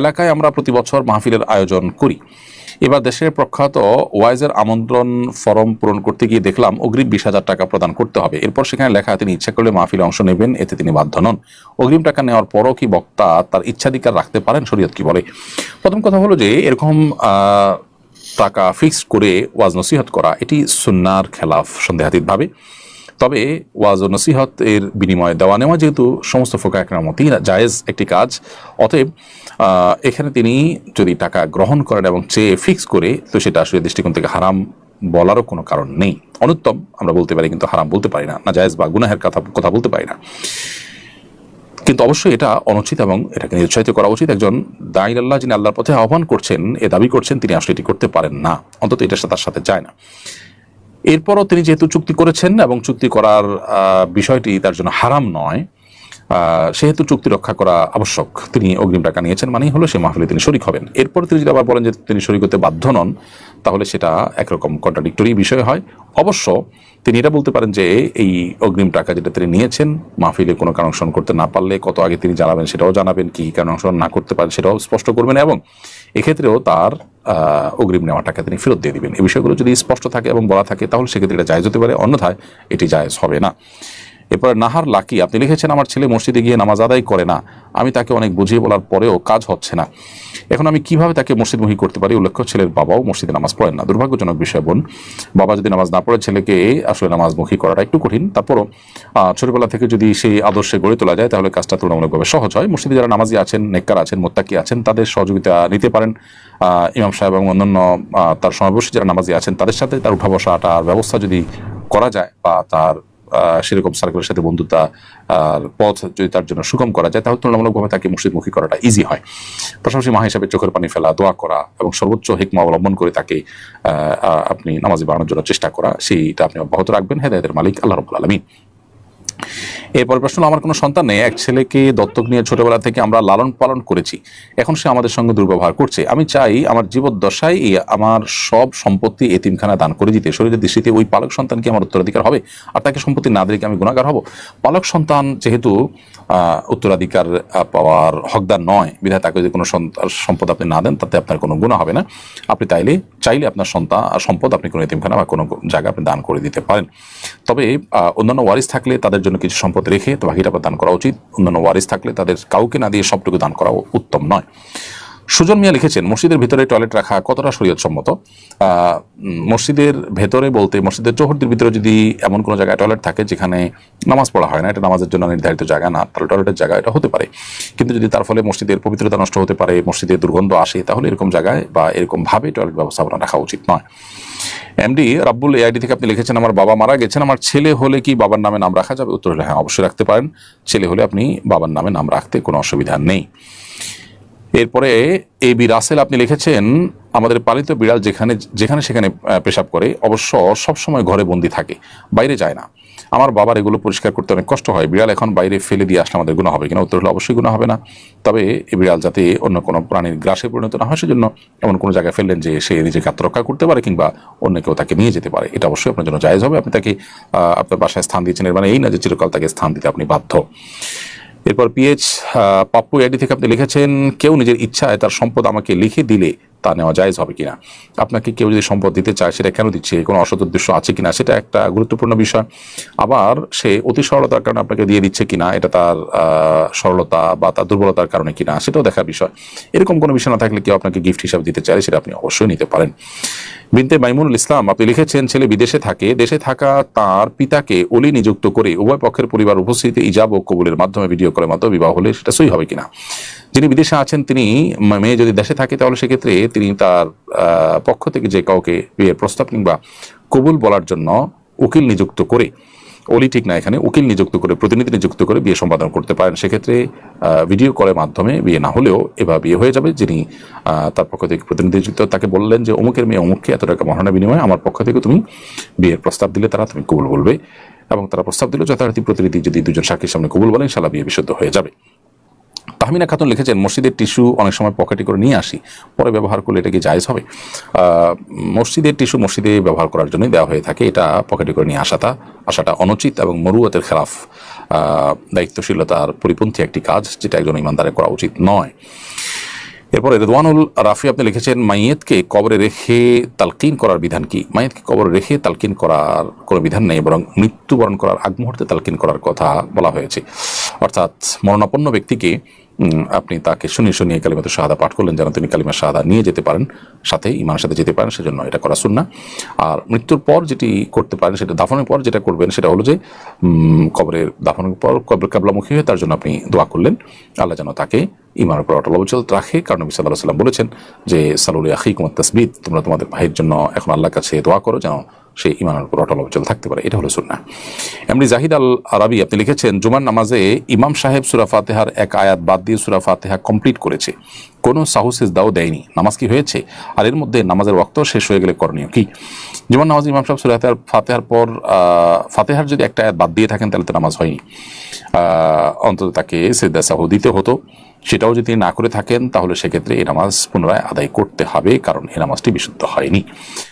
এলাকায় আমরা প্রতি বছর মাহফিলের আয়োজন করি। এবার দেশের প্রখ্যাত ওয়াইজের আমন্ত্রণ ফরম পূরণ করতে গিয়ে দেখলাম অগ্রিম বিশ হাজার টাকা প্রদান করতে হবে। এরপর সেখানে লেখা তিনি ইচ্ছা করলে মাহফিলে অংশ নেবেন, এতে তিনি বাধ্য নন। অগ্রিম টাকা নেওয়ার পরও কি বক্তা তার ইচ্ছাধিকার রাখতে পারেন? শরীয়ত কি বলে? প্রথম কথা হলো যে, এরকম টাকা ফিক্সড করে ওয়াজ নসিহত করা, এটি সুন্নার খেলাফ সন্দেহাতীতভাবে। তবে ওয়াজ ও নসিহত এর বিনিময়ে দেওয়া নেওয়া যেহেতু সমস্ত ফোকা একরামতেই জায়েজ একটি কাজ। অতএব এখানে তিনি যদি টাকা গ্রহণ করেন এবং চেয়ে ফিক্স করে, তো সেটা আসলে দৃষ্টিকোণ থেকে হারাম বলারও কোনো কারণ নেই। অনুত্তম, আমরা বলতে পারি কিন্তু হারাম বলতে পারি না না জায়েজ বা গুনাহের কথা কথা বলতে পারি না। কিন্তু অবশ্যই এটা অনুচিত এবং এটাকে নিরুৎসাহিত করা উচিত। একজন দাইল আল্লাহ যিনি আল্লাহর পথে আহ্বান করছেন, এ দাবি করছেন, তিনি আসলে এটি করতে পারেন না। অন্তত সাথে তার সাথে যায় না। এরপরও তিনি যেহেতু চুক্তি করেছেন এবং চুক্তি করার বিষয়টি তার জন্য হারাম নয় সেহেতু চুক্তি রক্ষা করা আবশ্যক। তিনি অগ্রিম টাকা নিয়েছেন মানেই হলো সে মাহফিলে তিনি শরিক হবেন। এরপর তিনি যদি আবার বলেন যে তিনি শরিক হতে বাধ্য নন, তাহলে সেটা একরকম কন্ট্রাডিক্টরি বিষয় হয়। অবশ্য তিনি এটা বলতে পারেন যে এই অগ্রিম টাকা যেটা তিনি নিয়েছেন, মাহফিলে কোনো কারণ অংশগ্রহণ করতে না পারলে কত আগে তিনি জানাবেন সেটাও জানাবেন, কি কারণ অংশগ্রহণ না করতে পারেন সেটাও স্পষ্ট করবেন এবং এক্ষেত্রেও তার অগ্রিম নেওয়া টাকা তিনি ফেরত দিয়ে দিবেন। এই বিষয়গুলো যদি স্পষ্ট থাকে এবং বলা থাকে, তাহলে সেক্ষেত্রে এটা জায়জ হতে পারে। অন্যথায় এটি জায়জ হবে না। এরপর, নাহার লাকি, আপনি লিখেছেন আমার ছেলে মসজিদে গিয়ে নামাজ আদায় করে না। আমি তাকে অনেক বুঝিয়ে বলার পরেও কাজ হচ্ছে না। এখন আমি কীভাবে তাকে মসজিদমুখী করতে পারি? উল্লেখ্য, ছেলের বাবাও মসজিদে নামাজ পড়েন না। দুর্ভাগ্যজনক বিষয়, বোন। বাবা যদি নামাজ না পড়ে, ছেলেকে আসলে নামাজমুখী করাটা একটু কঠিন। তারপরও ছোটবেলা থেকে যদি সেই আদর্শে গড়ে তোলা যায়, তাহলে কাজটা তুলনামূলকভাবে সহজ হয়। মসজিদে যারা নামাজি আছেন, নেককার আছেন, মোত্তাকি আছেন, তাদের সহযোগিতা নিতে পারেন। ইমাম সাহেব এবং অন্যান্য তার সমাবেশী যারা নামাজি আছেন, তাদের সাথে তার উঠা বসাটার ব্যবস্থা যদি করা যায় বা তার সেরকম সার্কেলের সাথে বন্ধুতা, আর পথ যদি তার জন্য সুগম করা যায়, তাহলে তুলনামূলকভাবে তাকে মুর্শিদমুখী করাটা ইজি হয়। পাশাপাশি মা হিসাবে চোখের পানি ফেলা, দোয়া করা এবং সর্বোচ্চ হিকমা অবলম্বন করে তাকে আপনি নামাজি বানানোর জন্য চেষ্টা করা, সেইটা আপনি অব্যাহত রাখবেন। হেদায়তের মালিক আল্লাহ রবুল আলমী এরপর প্রশ্ন, আমার কোনো সন্তান নেই, এক ছেলেকে দত্তক নিয়ে ছোটবেলা থেকে আমরা লালন পালন করেছি। এখন সে আমাদের সঙ্গে দুর্ব্যবহার করছে। আমি চাই আমার জীবদ্দশায় আমার সব সম্পত্তি এতিমখানা দান করে দিতে। শরীরের দৃষ্টিতে ওই পালক সন্তান কি আমার উত্তরাধিকার হবে। আর তাকে সম্পত্তি না দিলে আমি গুণাগার হব? পালক সন্তান যেহেতু উত্তরাধিকার পাওয়ার হকদার নয় বিধায় তাকে যদি কোনো সম্পদ আপনি না দেন, তাতে আপনার কোনো গুণা হবে না। আপনি তাইলে, চাইলে আপনার সন্তান সম্পদ আপনি কোনো এতিমখানা বা কোনো জায়গা আপনি দান করে দিতে পারেন। তবে অন্যান্য ওয়ারিস থাকলে তাদের জন্য কিছু সম্পদ রেখে তো বাকিটা দান করা উচিত। অন্যান্য ওয়ারিস থাকলে তাদের কাউকে না দিয়ে সবটুকু দান করা উত্তম নয়। সুজন মিয়া লিখেছেন, মসজিদের ভিতরে টয়লেট রাখা কতটা সম্মত মসজিদের ভেতরে বলতে মসজিদের চৌহদ্দির ভিতরে যদি এমন কোনো জায়গায় টয়লেট থাকে যেখানে নামাজ পড়া হয় না, এটা নামাজের জন্য নির্ধারিত জায়গা না, তাহলে টয়লেটের জায়গা এটা হতে পারে। কিন্তু যদি তার ফলে মসজিদের পবিত্রতা নষ্ট হতে পারে মসজিদের দুর্গন্ধ আসে, তাহলে এরকম জায়গায় বা এরকমভাবে টয়লেট ব্যবস্থাপনা রাখা উচিত নয়। এমডি রাব্বুল এআইডি থেকে আপনি লিখেছেন, আমার বাবা মারা গেছেন, আমার ছেলে হলে কি বাবার নামে নাম রাখা যাবে? উত্তর হলে হ্যাঁ অবশ্যই রাখতে পারেন। ছেলে হলে আপনি বাবার নামে নাম রাখতে কোনো অসুবিধা নেই। এরপরে এ বি রাসেল আপনি লিখেছেন, আমাদের পালিত বিড়াল যেখানে যেখানে সেখানে পেশাব করে, অবশ্য সবসময় ঘরে বন্দি থাকে, বাইরে যায় না। আমার বাবার এগুলো পরিষ্কার করতে অনেক কষ্ট হয়। বিড়াল এখন বাইরে ফেলে দিয়ে আসলে আমাদের গুণা হবে কিনা? উত্তর হলে অবশ্যই গুণা হবে না। তবে এই বিড়াল যাতে অন্য কোনো প্রাণীর গ্রাসে পরিণত না হয়, সেজন্য এমন কোনো জায়গায় ফেললেন যে সে নিজেকে আত্মরক্ষা করতে পারে কিংবা অন্য কেউ তাকে নিয়ে যেতে পারে। এটা অবশ্যই আপনার জন্য জায়েজ হবে। আপনি তাকে আপনার বাসায় স্থান দিয়েছেন। এর মানে এই না যে চিরকাল তাকে স্থান দিতে আপনি বাধ্য। এরপর পিএইচ পাপ্পু আইডি থেকে আপনি লিখেছেন, কেউ নিজের ইচ্ছায় তার সম্পদ আমাকে লিখে দিলে তা নেওয়া জায়েজ হবে কিনা? আপনাকে কেউ যদি সম্পদ দিতে চায়, সেটা কেন দিচ্ছে? কোনো অসৎ উদ্দেশ্য আছে কিনা? সেটা একটা গুরুত্বপূর্ণ বিষয়। আবার সে অতি সরলতার কারণে আপনাকে দিয়ে দিচ্ছে কিনা, এটা তার সরলতা বা তার দুর্বলতার কারণে কিনা, সেটাও দেখার বিষয়। এরকম কোনো বিষয় না থাকলে কেউ আপনাকে গিফট হিসাবে দিতে চায় সেটা আপনি অবশ্যই নিতে পারেন। বিনতে মাইমুনুল ইসলাম, আপনি লিখেছেন, ছেলে বিদেশে থাকে। দেশে থাকা তার পিতাকে অলি নিযুক্ত করে উভয় পক্ষের পরিবার উপস্থিতিতে ইজাব ও কবুলের মাধ্যমে ভিডিও কলের মাধ্যমে বিবাহ হলে সেটা সই হবে কিনা? যিনি বিদেশে আছেন, তিনি মেয়ে যদি দেশে থাকে, তাহলে সেক্ষেত্রে তিনি তার পক্ষ থেকে যে কাউকে বিয়ের প্রস্তাব কিংবা কবুল বলার জন্য উকিল নিযুক্ত করে, অলি ঠিক না এখানে, উকিল নিযুক্ত করে, প্রতিনিধি নিযুক্ত করে বিয়ে সম্পাদন করতে পারেন। সেক্ষেত্রে ভিডিও কলের মাধ্যমে বিয়ে না হলেও এবার বিয়ে হয়ে যাবে, যিনি তার পক্ষ থেকে প্রতিনিধি নিযুক্ত। তাকে বললেন যে, অমুকের মেয়ে অমুককে এত টাকা মহানা বিনিময়ে আমার পক্ষ থেকে তুমি বিয়ের প্রস্তাব দিলে, তারা তুমি কবুল বলবে। এবং তারা প্রস্তাব দিলে, যথারীতি প্রতিনিধি যদি দুজন সাক্ষীর সামনে কবুল বলেন সালা বিয়ে বিশুদ্ধ হয়ে যাবে। তাহমিনা খাতুন লিখেছেন, মসজিদের টিস্যু অনেক সময় পকেটে করে নিয়ে আসি, পরে ব্যবহার করলে এটা কি জায়েজ হবে? মসজিদের টিস্যু মসজিদে ব্যবহার করার জন্যই দেওয়া হয়ে থাকে, এটা পকেটে করে নিয়ে আসাটা আসাটা অনুচিত এবং মরুয়তের খেলাফ দায়িত্বশীলতার পরিপন্থী একটি কাজ যেটা একজন ইমানদারে করা উচিত নয়। এরপরে রেদওয়ানুল রাফি আপনি লিখেছেন, মাইয়েতকে কবরে রেখে তালকিন করার বিধান কি? মাইয়েতকে কবরে রেখে তালকিন করার কোনো বিধান নেই, বরং মৃত্যুবরণ করার আগ মুহূর্তে তালকিন করার কথা বলা হয়েছে। অর্থাৎ মরণাপন্ন ব্যক্তিকে আপনি তাকে শুনিয়ে শুনিয়ে কালিমাতে শাহাদা পাঠ করলেন, যেন তিনি কালিমা শাহাদা নিয়ে যেতে পারেন, সাথে ইমানের সাথে যেতে পারেন, সেজন্য এটা করা শুননা আর মৃত্যুর পর যেটি করতে পারেন, সেটা দাফনের পর যেটা করবেন, সেটা হলো যে কবরের দাফনের পর কবর কাবলামুখী হয়ে তার জন্য আপনি দোয়া করলেন। আল্লাহ যেন তাকে ইমানের উপর অটল অবচল রাখে, কারণ নবী সাল্লাহ সাল্লাম বলেছেন যে, সালুল আখি কুমার তসবিদ তোমরা তোমাদের ভাইয়ের জন্য এখন আল্লাহর কাছে দোয়া করো, যেন সে ইমানের উপর অটল অবচল থাকতে পারে। এটা হলো সুন্না এমনি জাহিদ আল আরবি আপনি লিখেছেন, জুমার নামাজে ইমাম সাহেব সুরা ফাতেহার এক আয়াত বাদ দিয়ে সুরা ফাতেহা কমপ্লিট করেছে। কোনো সাহুসেজ দাও দেয়নি। নামাজ কি হয়েছে? আর এর মধ্যে নামাজের ওয়াক্ত শেষ হয়ে গেলে করণীয় কি? যেমন নামাজ ইমাম সাহেব সুরা ফাতেহার পর ফাতেহার যদি একটা বাদ দিয়ে থাকেন, তাহলে তো নামাজ হয়নি। অন্তত তাকে সেদা সাহু দিতে হতো। সেটাও যদি না করে থাকেন, তাহলে সেক্ষেত্রে এই নামাজ পুনরায় আদায় করতে হবে, কারণ এই নামাজটি বিশুদ্ধ হয়নি।